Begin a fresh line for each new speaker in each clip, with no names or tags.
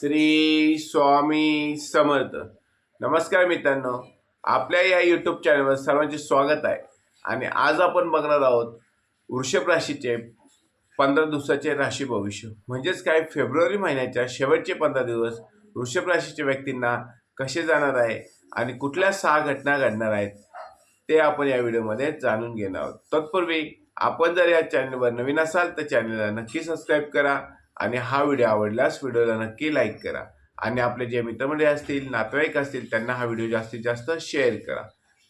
श्री स्वामी समर्थ. नमस्कार मित्रांनो. आपल्या या यूट्यूब चॅनलवर सर्वांचे स्वागत आहे. आणि आज आपण बघणार आहोत वृषभ राशीचे पंधरा दिवसाचे राशी भविष्य. म्हणजेच काय? फेब्रुवारी महिन्याच्या शेवटचे पंधरा दिवस वृषभ राशीच्या व्यक्तींना कसे जाणार आहे? आणि कुठल्या सहा घटना घडणार आहेत? ते आपण या व्हिडिओमध्ये जाणून घेणार आहोत. तत्पूर्वी आपण जर या चॅनलवर नवीन असाल तर चॅनलला नक्की सबस्क्राईब करा. आणि हा व्हिडिओ आवडल्यास व्हिडिओला नक्की लाईक करा. आणि आपले जे मित्रमंडळी असतील नातेवाईक असतील त्यांना हा व्हिडिओ जास्तीत जास्त शेअर करा.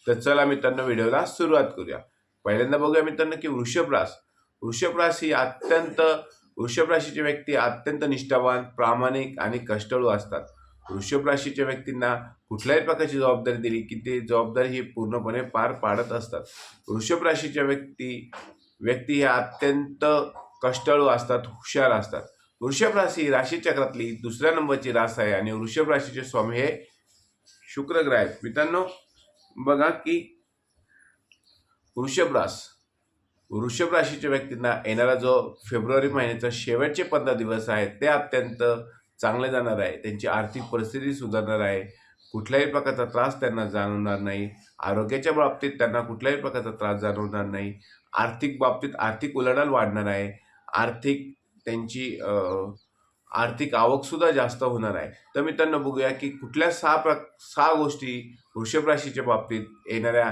तर चला मित्रांनो व्हिडिओला सुरुवात करूया. पहिल्यांदा बघूया मित्रांनो की वृषभ रास वृषभ रास ही अत्यंत वृषभ राशीचे व्यक्ती अत्यंत निष्ठावान प्रामाणिक आणि कष्टाळू असतात. वृषभ राशीच्या व्यक्तींना कुठल्याही प्रकारची जबाबदारी दिली की ते जबाबदारी ही पूर्णपणे पार पाडत असतात. वृषभ राशीच्या व्यक्ती व्यक्ती ह्या अत्यंत कष्टाळू असतात हुशार असतात. वृषभ राशी राशीचक्रातली दुसऱ्या नंबरची रास आहे आणि वृषभ राशीचे स्वामी हे शुक्र ग्रह आहेत. मित्रांनो बघा की वृषभ रास वृषभ राशीच्या व्यक्तींना येणारा जो फेब्रुवारी महिन्याचा शेवटचे पंधरा दिवस आहेत ते अत्यंत चांगले जाणार आहे. त्यांची आर्थिक परिस्थिती सुधारणार आहे. कुठल्याही प्रकारचा त्रास त्यांना जाणवणार नाही. आरोग्याच्या बाबतीत त्यांना कुठल्याही प्रकारचा त्रास जाणवणार नाही. आर्थिक बाबतीत आर्थिक उलाढाल वाढणार आहे. आर्थिक त्यांची आर्थिक आवकसुद्धा जास्त होणार आहे. तर मित्रांनो बघूया की कुठल्या सहा प्र सहा गोष्टी वृषभ राशीच्या बाबतीत येणाऱ्या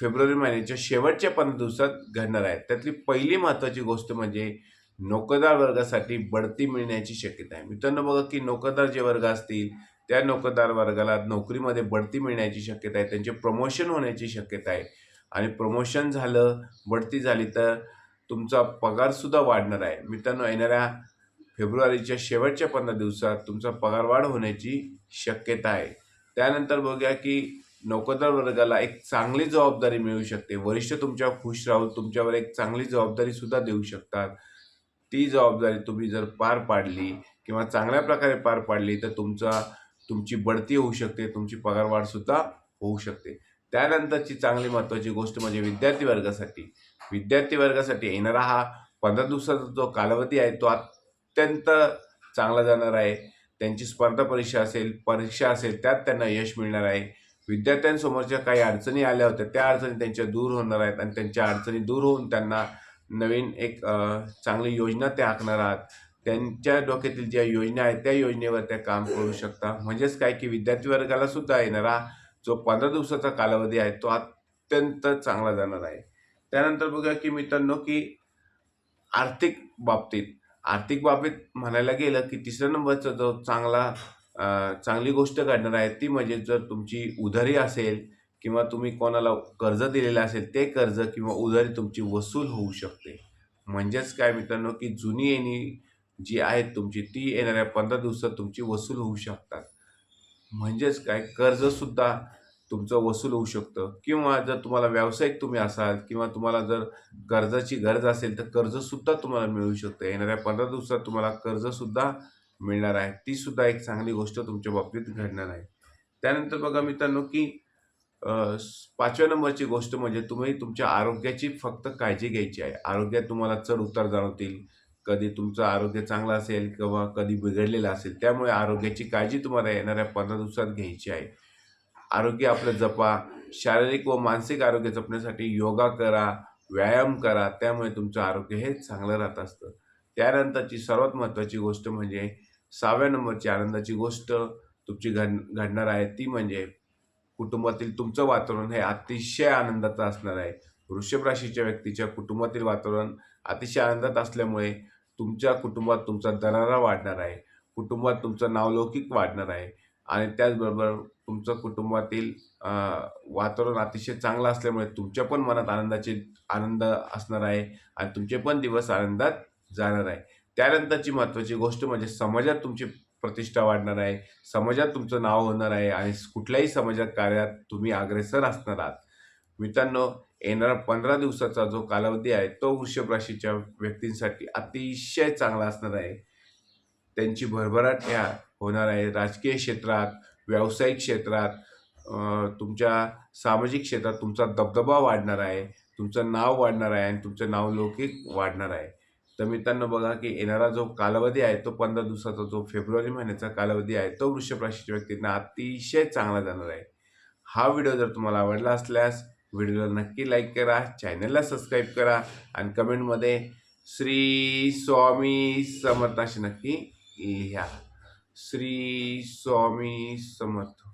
फेब्रुवारी महिन्याच्या शेवटच्या पंधरा दिवसात घडणार आहेत. त्यातली पहिली महत्त्वाची गोष्ट म्हणजे नोकरदार वर्गासाठी बढती मिळण्याची शक्यता आहे. मित्रांनो बघा की नोकरदार जे वर्ग असतील त्या नोकरदार वर्गाला नोकरीमध्ये बढती मिळण्याची शक्यता आहे. त्यांचे प्रमोशन होण्याची शक्यता आहे. आणि प्रमोशन झालं बढती झाली तर तुमचा पगारसुद्धा वाढणार आहे. मित्रांनो येणाऱ्या फेब्रुवारीच्या शेवटच्या पंधरा दिवसात तुमचा पगार वाढ होण्याची शक्यता आहे. त्यानंतर बघूया की नोकरदार वर्गाला एक चांगली जबाबदारी मिळू शकते. वरिष्ठ तुमच्यावर खुश राहून तुमच्यावर एक चांगली जबाबदारीसुद्धा देऊ शकतात. ती जबाबदारी तुम्ही जर पार पाडली किंवा चांगल्या प्रकारे पार पाडली तर तुमचा तुमची बढती होऊ शकते. तुमची पगारवाढसुद्धा होऊ शकते. त्यानंतरची चांगली महत्त्वाची गोष्ट म्हणजे विद्यार्थी वर्गासाठी. विद्यार्थी वर्गासाठी येणारा हा पंधरा दिवसाचा जो कालावधी आहे तो अत्यंत चांगला जाणार आहे. त्यांची स्पर्धा परीक्षा असेल परीक्षा असेल त्यात त्यांना यश मिळणार आहे. विद्यार्थ्यांसमोरच्या काही अडचणी आल्या होत्या त्या अडचणी त्यांच्या दूर होणार आहेत आणि त्यांच्या अडचणी दूर होऊन त्यांना नवीन एक चांगली योजना ते आखणार आहात. त्यांच्या डोक्यातील ज्या योजना आहेत त्या योजनेवर त्या काम करू शकता. म्हणजेच काय की विद्यार्थी वर्गाला सुद्धा येणारा जो पंधरा दिवसाचा कालावधी आहे तो अत्यंत चांगला जाणार आहे. त्यानंतर बघा की मित्रांनो की आर्थिक बाबतीत आर्थिक बाबतीत म्हणायला गेलं की तिसऱ्या नंबरचा जो चांगला चांगली गोष्ट काढणार आहे ती म्हणजे जर तुमची उधारी असेल किंवा तुम्ही कोणाला कर्ज दिलेलं असेल ते कर्ज किंवा उधारी तुमची वसूल होऊ शकते. म्हणजेच काय मित्रांनो की जुनी येणी जी आहेत तुमची ती येणाऱ्या पंधरा दिवसात तुमची वसूल होऊ शकतात. म्हणजेच काय कर्जसुद्धा तुमचं वसूल होऊ शकतं. किंवा जर तुम्हाला व्यावसायिक तुम्ही असाल किंवा तुम्हाला जर कर्जाची गरज असेल तर कर्जसुद्धा तुम्हाला मिळू शकतं. येणाऱ्या पंधरा दिवसात तुम्हाला कर्जसुद्धा मिळणार आहे. तीसुद्धा एक चांगली गोष्ट तुमच्या बाबतीत घडणार आहे. त्यानंतर बघा मित्रांनो की पाचव्या नंबरची गोष्ट म्हणजे तुम्ही तुमच्या आरोग्याची फक्त काळजी घ्यायची आहे. आरोग्यात तुम्हाला चढ उतार जाणवतील. कधी तुमचं आरोग्य चांगलं असेल किंवा कधी बिघडलेलं असेल त्यामुळे आरोग्याची काळजी तुम्हाला येणाऱ्या पंधरा दिवसात घ्यायची आहे. आरोग्य आपलं जपा. शारीरिक व मानसिक आरोग्य जपण्यासाठी योगा करा व्यायाम करा त्यामुळे तुमचं आरोग्य हे चांगलं राहत असतं. त्यानंतरची सर्वात महत्त्वाची गोष्ट म्हणजे सहाव्या नंबरची आनंदाची गोष्ट तुमची घड घडणार आहे ती म्हणजे कुटुंबातील तुमचं वातावरण हे अतिशय आनंदाचं असणार आहे. वृषभ राशीच्या व्यक्तीच्या कुटुंबातील वातावरण अतिशय आनंदात असल्यामुळे तुमच्या कुटुंबात तुमचा दरारा वाढणार आहे. कुटुंबात तुमचं नावलौकिक वाढणार आहे. आणि त्याचबरोबर तुमचं कुटुंबातील वातावरण अतिशय चांगलं असल्यामुळे तुमच्या पण मनात आनंदाचे आनंद असणार आहे आणि तुमचे पण दिवस आनंदात जाणार आहे. त्यानंतरची महत्त्वाची गोष्ट म्हणजे समाजात तुमची प्रतिष्ठा वाढणार आहे समाजात तुमचं नाव होणार आहे आणि कुठल्याही समाजात कार्यात तुम्ही अग्रेसर असणार आहात. मित्रांनो येणारा पंधरा दिवसाचा जो कालावधी आहे तो वृषभ राशीच्या व्यक्तींसाठी अतिशय चांगला असणार आहे. त्यांची भरभराट ह्या होणार आहे. राजकीय क्षेत्रात व्यावसायिक क्षेत्रात तुमच्या सामाजिक क्षेत्रात तुमचा दबदबा वाढणार आहे. तुमचं नाव वाढणार आहे आणि तुमचं नावलौकिक वाढणार आहे. तर मित्रांनो बघा की येणारा जो कालावधी आहे तो पंधरा दिवसाचा जो फेब्रुवारी महिन्याचा कालावधी आहे तो वृषभ राशीच्या व्यक्तींना अतिशय चांगला जाणार आहे. हा व्हिडिओ जर तुम्हाला आवडला असल्यास व्हिडिओला नक्की लाईक करा चॅनलला सबस्क्राईब करा आणि कमेंटमध्ये श्री स्वामी समर्थ अशी नक्की लिहा श्री स्वामी समर्थ.